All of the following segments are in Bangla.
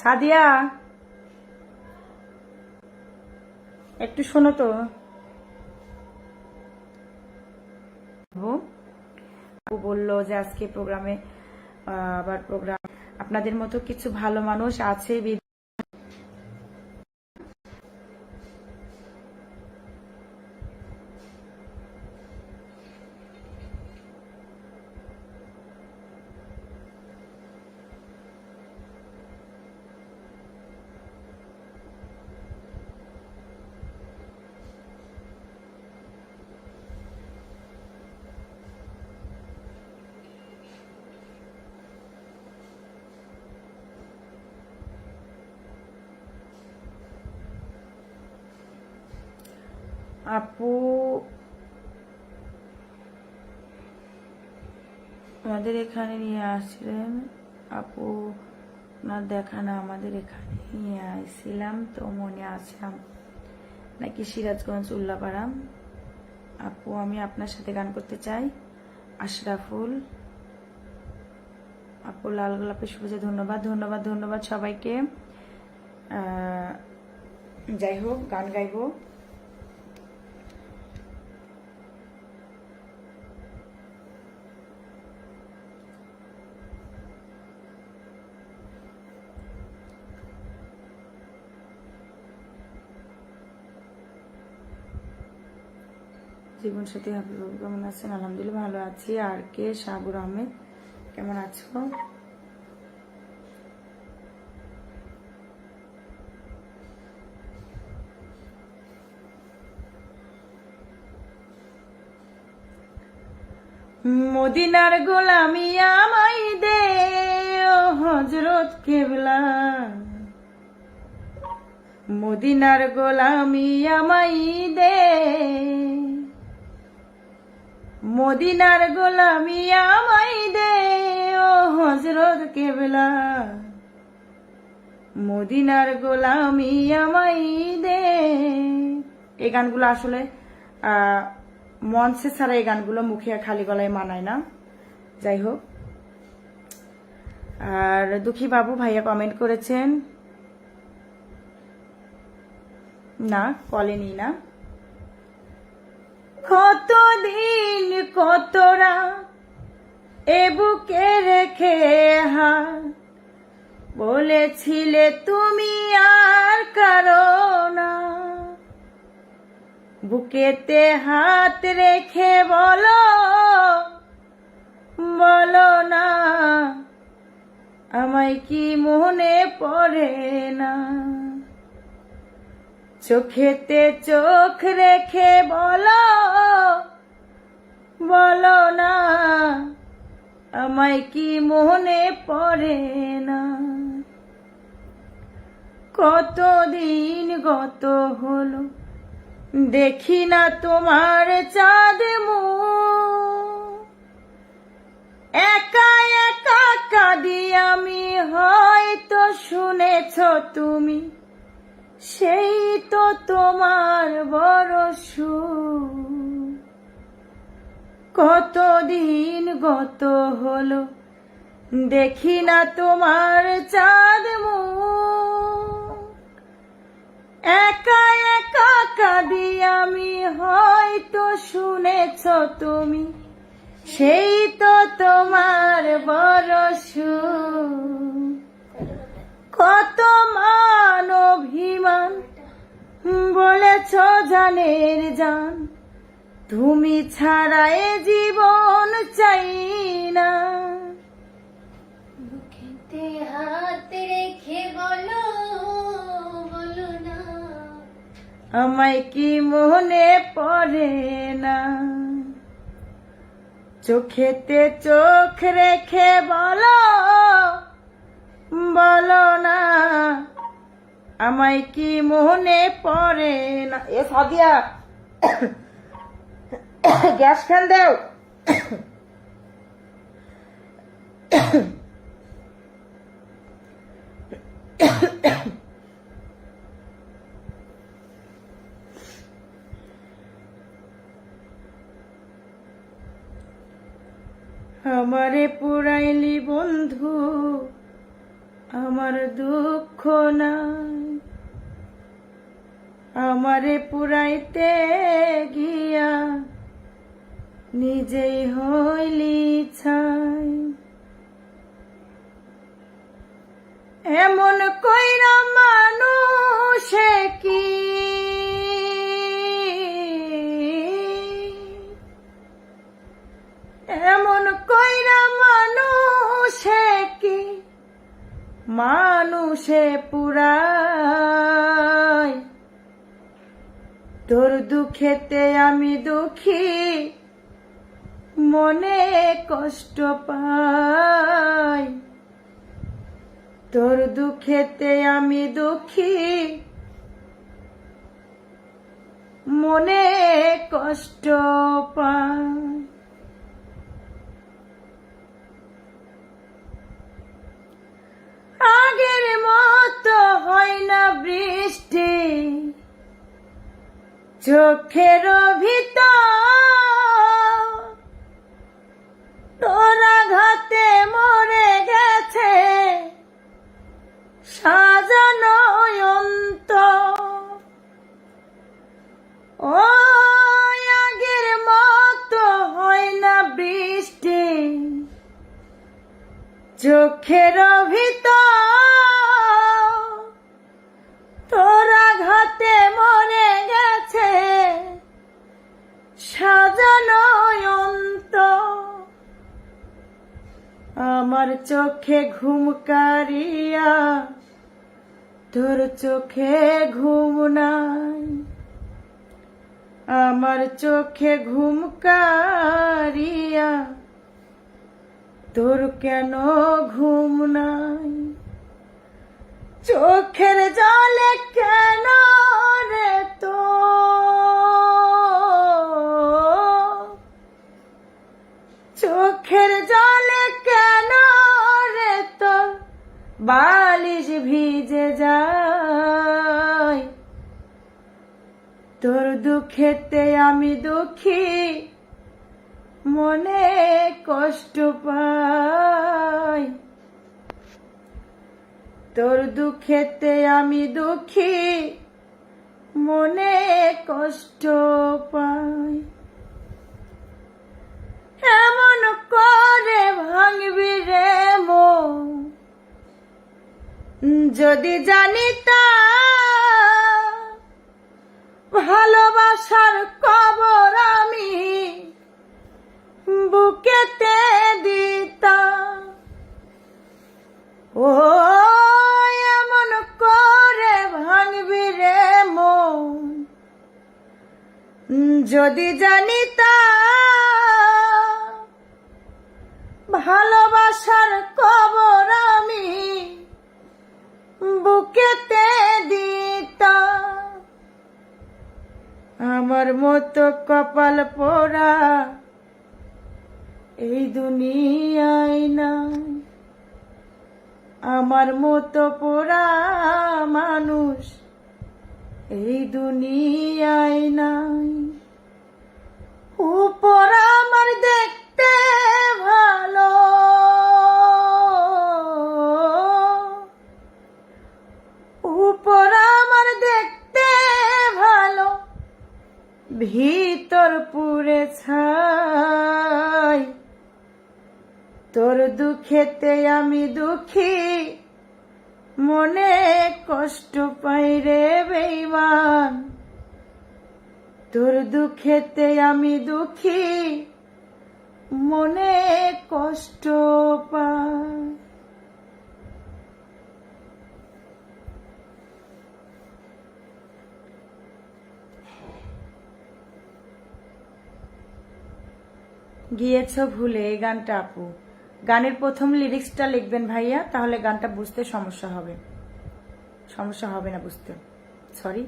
সাদিয়া। একটু শোনো তো। বলল যে আজকে প্রোগ্রামে আবার প্রোগ্রাম। আপনাদের মতো কিছু ভালো মানুষ আছে আপু, আমাদের এখানে নিয়ে আসলেন। আপু ওনার দেখা না, আমাদের এখানে নিয়ে আসছিলাম তো মনে আছে আম- নাকি সিরাজগঞ্জ উল্লাপাড়াম। আপু, আমি আপনার সাথে গান করতে চাই। আশরাফুল। আপু, লাল গোলাপের শুভেচ্ছা, ধন্যবাদ ধন্যবাদ ধন্যবাদ সবাইকে। যাই হোক, গান গাইবো। জীবন সাথী হাবিবুল কেমন আছেন? আলহামদুলিল্লাহ ভালো আছি। আর কে? সাগর আহমেদ, কেমন আছো? মদিনার গোলামি আমাই দে হজরত কেবলা। মদিনার গোলামি আমাই দে মদিনার গোলামি আমাই দে, ও হজরত কেবলা। মদিনার গোলামি আমাই দে। এই গানগুলো আসলে মঞ্চে ছাড়া এই গানগুলো মুখে খালি গলায় মানায় না। যাই হোক। আর দুঃখী বাবু ভাইয়া কমেন্ট করেছেন। না কলেনি না। কতরা এ বুকে রেখে হাত বলেছিলে তুমি আর কারও না। বুকেতে হাত রেখে বলো বলো না, আমায় কি মনে পড়ে না? চোখেতে চোখ রেখে বলো বলো না, আমায় কি মনে পড়ে না? কতদিন গত হলো, দেখি না তোমার চাঁদ একা একা কাঁদি আমি, হয়তো শুনেছ তুমি, সেই তো তোমার বড় সুখ। কতদিন গত হলো? দেখি না তোমার চাঁদ একা একা কাঁদি আমি, হয়তো শুনেছ তুমি। সেই তো তোমার বড় কত মান অভিমান, বলেছ জানের জান। তুমি ছাড়া এ জীবন চাই না। বুকেতে হাত রেখে বলো বলো না। আমায় কি মনে পড়ে না? চোখেতে চোখ রেখে বলো বলো না। আমায় কি মনে পড়ে না? এ সাদিয়া গ্যাস ফ্যান দেও। আমারে পুরাইলি বন্ধু আমার দুঃখ নাই। আমারে পুরাইতে গিয়া নিজেই হইলি ছাই। এমন কইরা মানুষে কি? এমন কইরা মানুষে কি? মানুষে পুরাই। তোর দুঃখেতে আমি দুঃখী। মনে কষ্ট পাই। তোর দুঃখেতে আমি দুঃখী। মনে কষ্ট পাই। আগের মতো হয় না বৃষ্টি। চোখের ভিতর চোখের জলে কেন রে তো? চোখের জলে কেন রে তো বালিশ ভিজে যায়? তোর দুঃখেতে আমি দুঃখী, মনে কষ্ট পাই। তোর দুঃখেতে আমি দুঃখী। মনে কষ্ট পাই। এমন করে ভাঙবি রে মন। যদি জানি তা ভালোবাসার কবর আমি ভিতর পুরে ছাই। তোর দুঃখেতে আমি দুঃখী। মনে কষ্ট পাই রে বেইমান। তোর দুঃখেতে আমি দুঃখী। মনে কষ্ট পাই। গিয়েছ ভুলে এই গানটা আপু। গানের প্রথম লিরিক্সটা লিখবেন ভাইয়া, তাহলে গানটা বুঝতে সমস্যা হবে। সমস্যা হবে না বুঝতে। সরি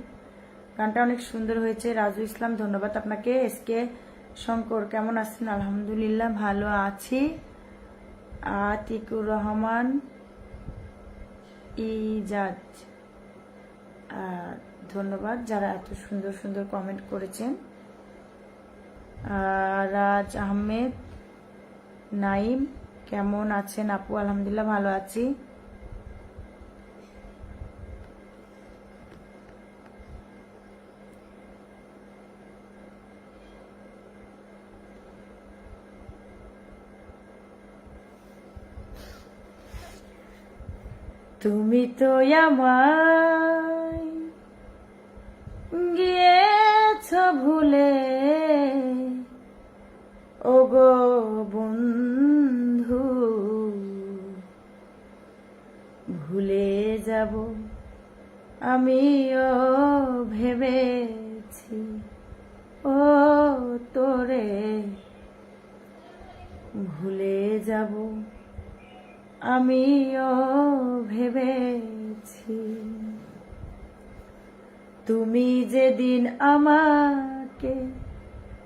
গানটা অনেক সুন্দর হয়েছে। রাজু ইসলাম, ধন্যবাদ আপনাকে। এস কে শঙ্কর, কেমন আছেন? আলহামদুলিল্লাহ ভালো আছি। আতিকুর রহমান, ইজাজ। ধন্যবাদ যারা এত সুন্দর সুন্দর কমেন্ট করেছেন। রাজ আহমেদ নাইম কেমন আছেন আপু? আলহামদুলিল্লাহ ভালো আছি। তুমি তো আমায় গিয়েছ ভুলে। ওগো বন্ধু, ভুলে যাব আমিও ভেবেছি, ও তোরে ভুলে যাব আমিও ভেবেছি। তুমি যেদিন আমাকে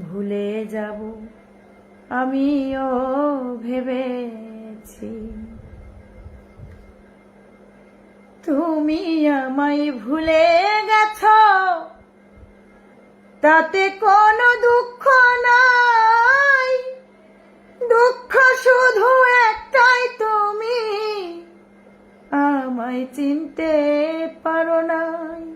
ভুলে যাব। আমিও ভেবেছি। তুমি আমায় ভুলে গেছ। তাতে কোনো দুঃখ নাই। দুঃখ শুধু একটাই তুমি। আমায় চিনতে পারো নাই।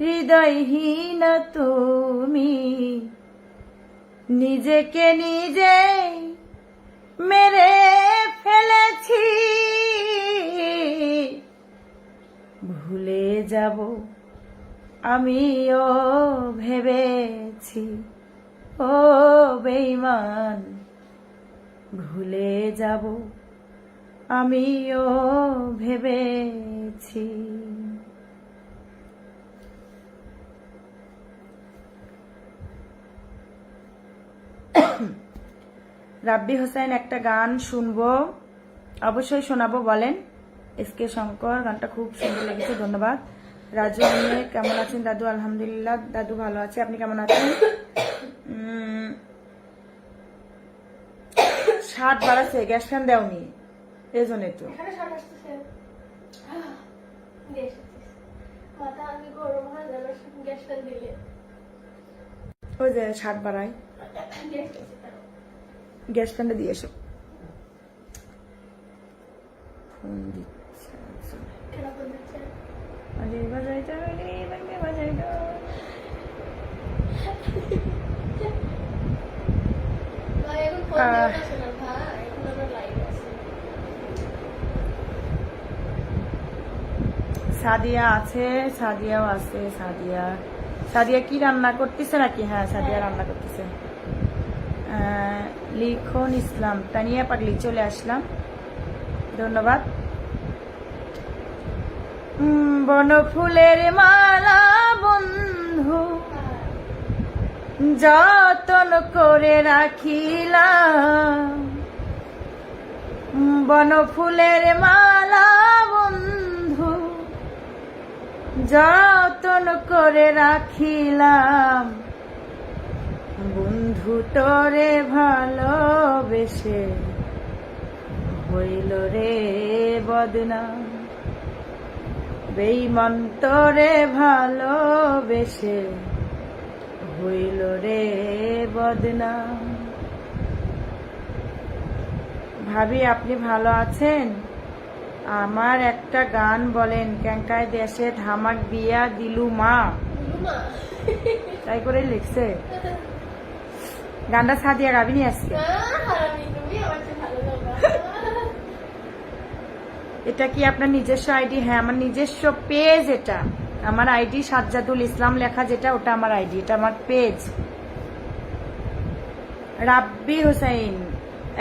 হৃদয়হীন তুমি। নিজেকে নিজেই মেরে ফেলেছি। ভুলে যাব আমিও ভেবেছি, ও বেইমান ভুলে যাব আমিও ভেবেছি। রাব্বি হোসেন একটা গান শুনব। অবশ্যই শোনাবো বলেন। এস কে শঙ্কর গানটা খুব সুন্দর লেগেছে ধন্যবাদ। রাজু অনেক কেমন আছেন? দাদু আলহামদুলিল্লাহ দাদু ভালো আছে আপনি কেমন আছেন? ষাট বাড়াচ্ছে গ্যাস ফ্যান দেওনি এই জন্যই তো। ওই যে ষাট বাড়ায়। গ্যাস। ফ্যানটা দিয়ে এসো। ফোন। সাদিয়া আছে, সাদিয়াও আছে, সাদিয়া। সাদিয়া কি রান্না করতেছে নাকি? হ্যাঁ সাদিয়া রান্না করতেছে। লিখন ইসলাম, তানিয়া পাগলি, চলে আসলাম। ধন্যবাদ। বনফুলের মালা, বন্ধু, যতন করে রাখিলাম। বনফুলের মালা, বন্ধু, যতন করে রাখিলাম। বন্ধু তোরে ভালোবেসে হইল রে বদনা বেইমান তোরে ভালোবেসে হইল রে বদনা ভাবি আপনি ভালো আছেন? আমার একটা গান বলেন ক্যাঙ্কায় দেশে ধামাক বিয়া দিলু মা তাই করে লিখছে। গানটা সাদিয়া আজকে চেয়ে ভালো লাগা। এটা কি আপনার নিজস্ব আইডি? হ্যাঁ আমার নিজস্ব পেজ এটা। আমার আইডি সাজ্জাদুল ইসলাম লেখা যেটা ওটা আমার আইডি এটা আমার পেজ। রাব্বি হোসাইন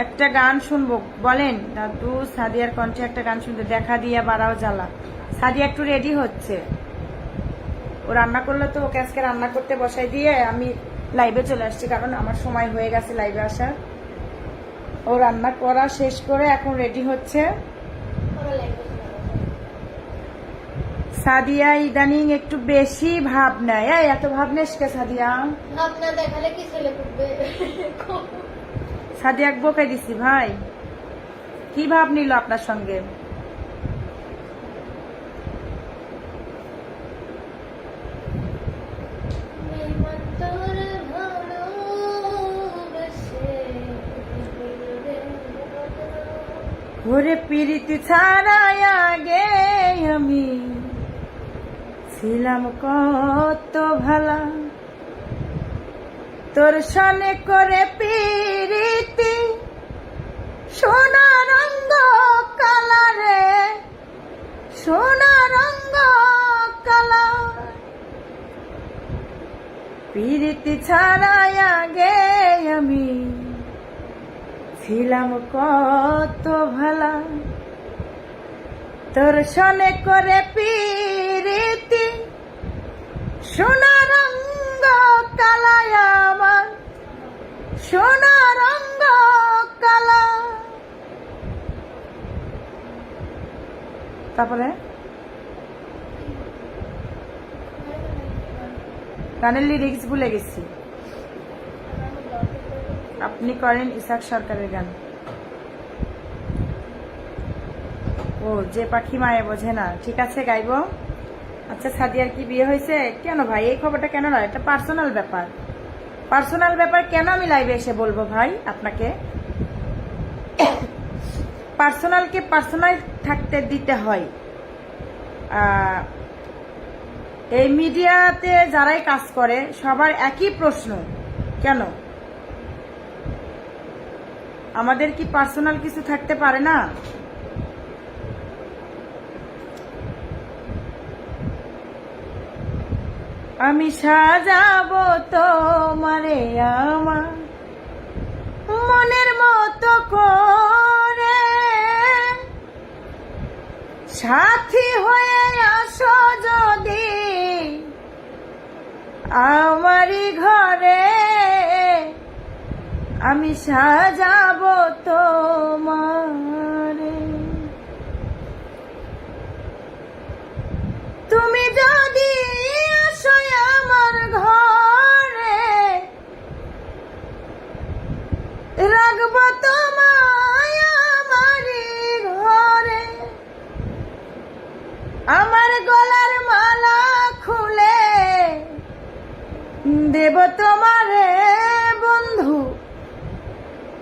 একটা গান শুনব বলেন। দাদু সাদিয়ার কণ্ঠে একটা গান শুনতে দেখা দিয়ে বাড়াও জ্বালা। সাদিয়া একটু রেডি হচ্ছে। ও রান্না করলে তো ওকে আজকে রান্না করতে বসাই দিয়ে আমি লাইভে চলে আসছি কারণ আমার সময় হয়ে গেছে লাইভে আসার। ও রান্না করা শেষ করে এখন রেডি হচ্ছে। সাদিয়া ইদানিং একটু বেশি ভাব নেয়। এই, এত ভাব নেস কে সাদিয়া? আপনার দেখালে কি ছেলে করবে? সাদিয়াক বকে দিছি ভাই। কি ভাব নিল আপনার সঙ্গে? ওরে পিরিতি ছাড়াই আগে আমি ছিলাম কত ভালা। তোর সনে করে পিরিতি সোনা রঙ্গ কালারে, সোনা রঙ্গ কালা পিরিতি ছাড়াই আগে আমি ছিলাম কত ভালা। তোর সনে করে পিরিতি, সোনা রঙ্গ কালায় আমার। সোনা রঙ্গ কালা। তারপরে? গানের লিরিক্স ভুলে গেছি। আপনি করেন ইসাক সরকারের গান। ও, যে পাখি মায়ে বোঝে না। ঠিক আছে, গাইবো? আচ্ছা সাদিয়ার কি বিয়ে হয়েছে? কেন ভাই, এই খবরটা কেন নয় এটা পার্সোনাল ব্যাপার। পার্সোনাল ব্যাপার কেন আমি লাইভে এসে বলব ভাই আপনাকে? পার্সোনালকে পার্সোনাল থাকতে দিতে হয়। এই মিডিয়াতে যারাই কাজ করে, সবার একই প্রশ্ন। কেন? আমাদের কি পার্সোনাল কিছু থাকতে পারে না? আমি সাজাবো তোমারে আমার মনের মতো করে। সাথী হয়ে আসো যদি আমারই ঘরে। আমি সাজাবো তোমারে। তুমি যদি আসো আমার ঘরে, রাখব তোমায় আমারই ঘরে। আমার গলার মালা খুলে দেব তোমারে বন্ধু।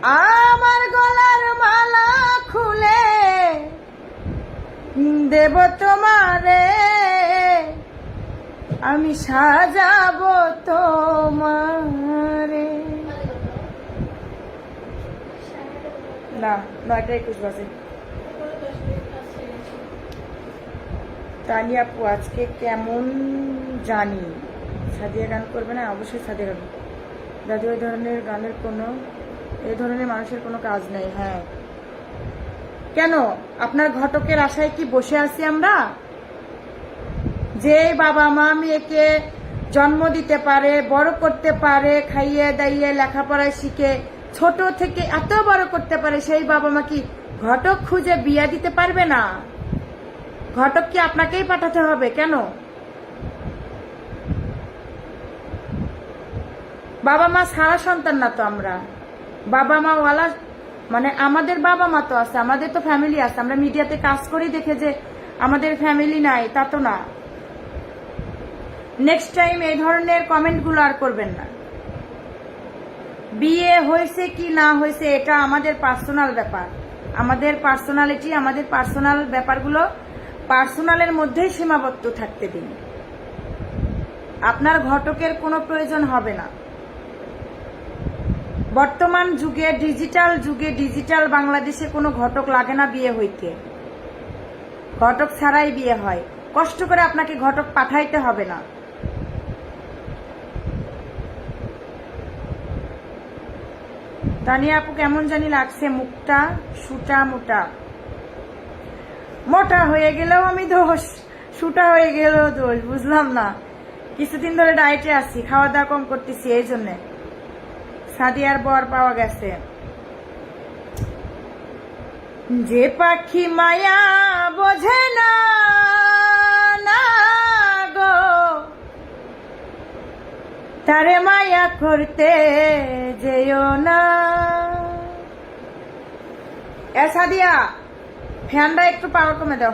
আমার গলার মালা খুলে দেব তোমারে। আমি সাজাবো তোমারে। না নয়টা একুশ বাজে। তানি আপু, আজকে কেমন জানি? সাদিয়া গান করবে না? অবশ্যই সাদিয়া গান। দাদু ওই ধরনের গানের কোনো এই ধরনের মানুষের কোনো কাজ নেই হ্যাঁ। কেন? আপনার ঘটকের আশায় কি বসে আছি আমরা? যে বাবা মা মেয়েকে জন্ম দিতে পারে, বড় করতে পারে, খাইয়ে দাইয়ে, লেখাপড়ায় শিখে, ছোট থেকে এত বড় করতে পারে, সেই বাবা মা কি ঘটক খুঁজে বিয়া দিতে পারবে না? ঘটক কি আপনাকেই পাঠাতে হবে? কেন? বাবা মা সারা সন্তান না তো আমরা। বাবা মা ওয়ালা মানে আমাদের বাবা মা তো আছে, আমাদের তো ফ্যামিলি আছে। আমরা মিডিয়াতে কাজ করি দেখে যে আমাদের ফ্যামিলি নাই, তা তো না। নেক্সট টাইম এই ধরনের কমেন্টগুলো আর করবেন না। বিয়ে হয়েছে কি না হয়েছে, এটা আমাদের পার্সোনাল ব্যাপার। আমাদের পার্সোনালিটি আমাদের পার্সোনাল ব্যাপারগুলো পার্সোনালের মধ্যেই সীমাবদ্ধ থাকতে দিন। আপনার ঘটকের কোনো প্রয়োজন হবে না। বর্তমান যুগে, ডিজিটাল যুগে, ডিজিটাল বাংলাদেশে কোনো ঘটক লাগে না বিয়ে হইতে। ঘটক ছাড়াই বিয়ে হয়। কষ্ট করে আপনাকে ঘটক পাঠাইতে হবে না। তানিয়া আপু, কেমন জানি লাগছে মুখটা? সুটা মোটা। মোটা হয়ে গেলেও আমি দোষ। সুটা হয়ে গেলেও দোষ, বুঝলাম না। কিছুদিন ধরে ডায়েটে আছি খাওয়া দাওয়া কম করতেছি, এই জন্যে। সাদিয়ার বর পাওয়া গেছে। যে পাখি মায়া বোঝে না গো। তারে মায়া করতে যেও না। এ সাদিয়া, ফ্যানটা একটু পাওয়ার কমে দাও।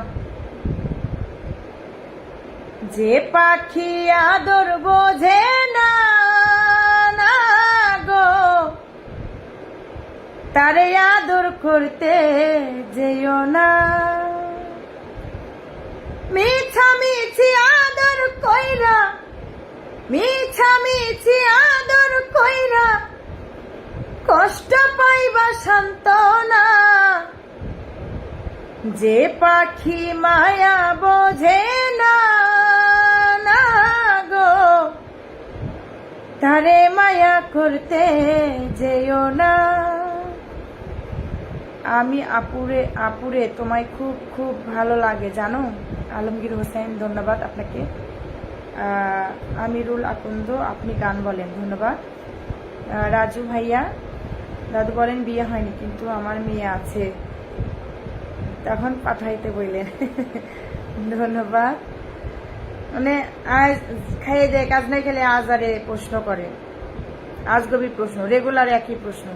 যে পাখি আদর বোঝে না গো। তারে আদর করতে যেও না। মিছা মিছি আদর কইরা, মিছা মিছি আদর কইরা কষ্ট পাইবা সান্তনা যে পাখি মায়া বোঝে না তারে মায়া করতে যেও না। আমি আপুরে আপুরে, তোমায় খুব খুব ভালো লাগে, জানো? আলমগীর হোসেন, ধন্যবাদ আপনাকে। আমিরুল আকন্দ, আপনি গান বলেন, ধন্যবাদ। রাজু ভাইয়া, দাদু বলেন বিয়ে হয়নি, কিন্তু আমার মেয়ে আছে। তখন পাঠাইতে বললেন। ধন্যবাদ। মানে আজ খাইয়ে দেয়, কাজ নাই খেলে আজ আরে প্রশ্ন করে। আজ গভীর প্রশ্ন, রেগুলার একই প্রশ্ন।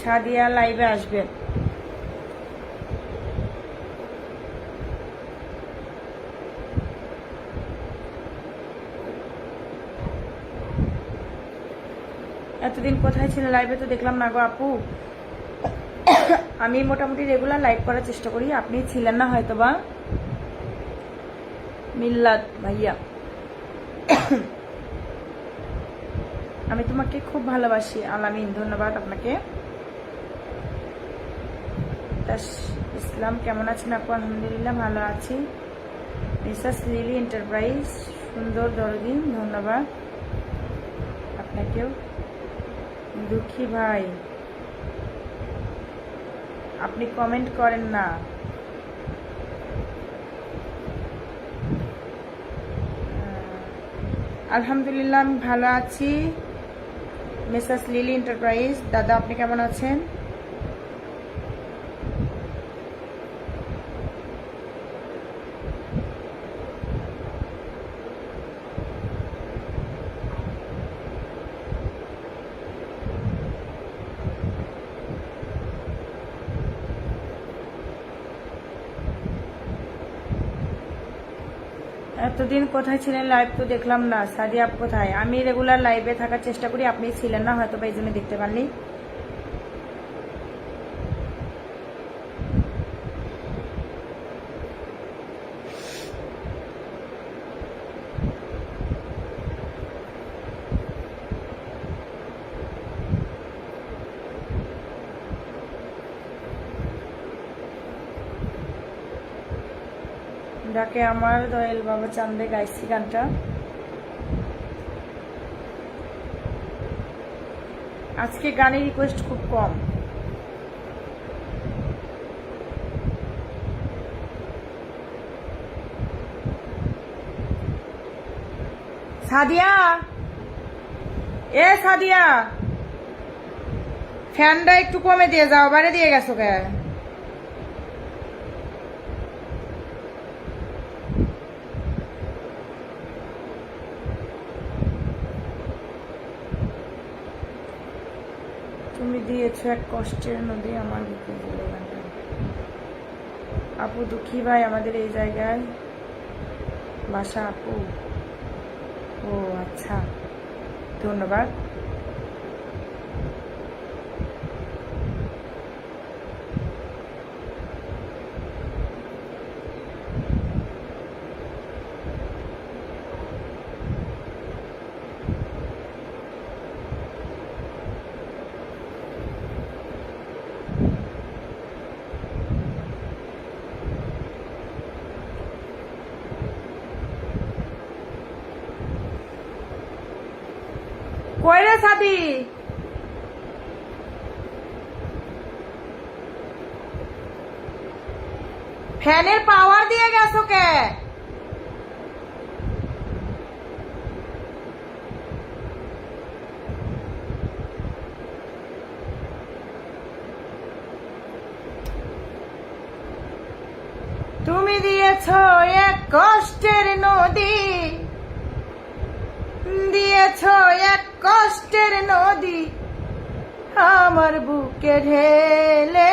ছাদিয়া লাইভে আসবেন। এতদিন কোথায় ছিল লাইভে তো দেখলাম না গো আপু। আমি মোটামুটি রেগুলার লাইভ করার চেষ্টা করি, আপনি ছিলেন না হয়তো বা মিল্লাত ভাইয়া। আমি তোমাকে খুব ভালোবাসি, আলামিন, ধন্যবাদ আপনাকে। ইসলাম, কেমন আছেন আপু? আলহামদুলিল্লাহ ভালো আছি। মিসাস লিলি এন্টারপ্রাইজ, সুন্দর দরদিন, ধন্যবাদ। আপনাকেও। দুঃখী ভাই। আপনি কমেন্ট করেন না। আলহামদুলিল্লাহ, আমি ভালো আছি। Mrs Lily enterprise. দাদা, আপনি কেমন আছেন? এতদিন কোথায় ছিলেন লাইভ তো দেখলাম না। সাদিয়া কোথায়? আমি রেগুলার লাইভে থাকার চেষ্টা করি, আপনি ছিলেন না হয়তো বা এই জন্য দেখতে পাননি। ডাকে আমার দয়াল বাবা চান্দে গাইছি গানটা। আজকে গানের রিকোয়েস্ট খুব কম। সাদিয়া? এ সাদিয়া, ফ্যানটা একটু কমে দিয়ে যাও বাইরে দিয়ে গেছো কে? তুমি দিয়েছ এক কষ্টের নদী আমার বুকে জুড়ে আপু দুঃখী ভাই, আমাদের এই জায়গায় বাসা আপু। ও আচ্ছা। ধন্যবাদ। ফ্যানের পাওয়ার দিয়ে গেছো কে? তুমি দিয়েছ এক কষ্টের নদী। দিয়েছ এক কষ্টের নদী। আমার বুকে ঢেলে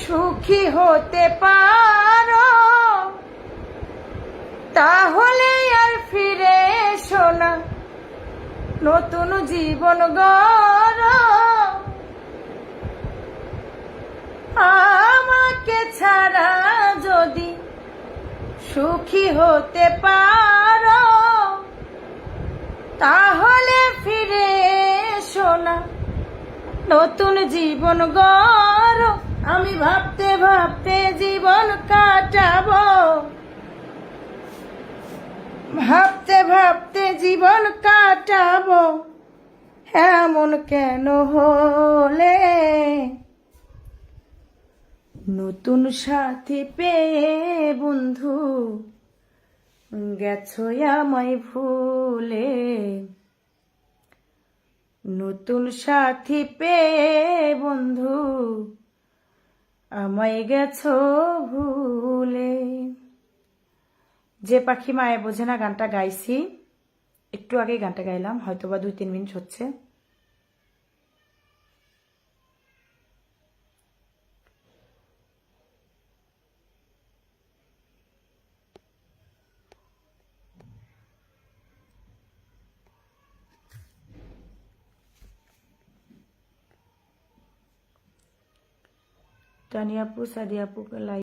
সুখী হতে পারো। তাহলে আর ফিরে এসো না। নতুন জীবন গড়। আমাকে ছাড়া যদি সুখী হতে পারো, তাহলে ফিরে এসো না। নতুন জীবন গড়। আমি ভাবতে ভাবতে জীবন কাটাবো। ভাবতে ভাবতে জীবন কাটাবো। এমন কেন হলে? নতুন সাথী পেয়ে বন্ধু, গেছো আমায় ভুলে। নতুন সাথী পেয়ে বন্ধু আমায় গেছ ভুলে। যে পাখি মায়ে বোঝে না গানটা গাইছি, একটু আগে গানটা গাইলাম, হয়তোবা দুই তিন মিনিট হচ্ছে। টানি আপু সাদি আপু লাইভ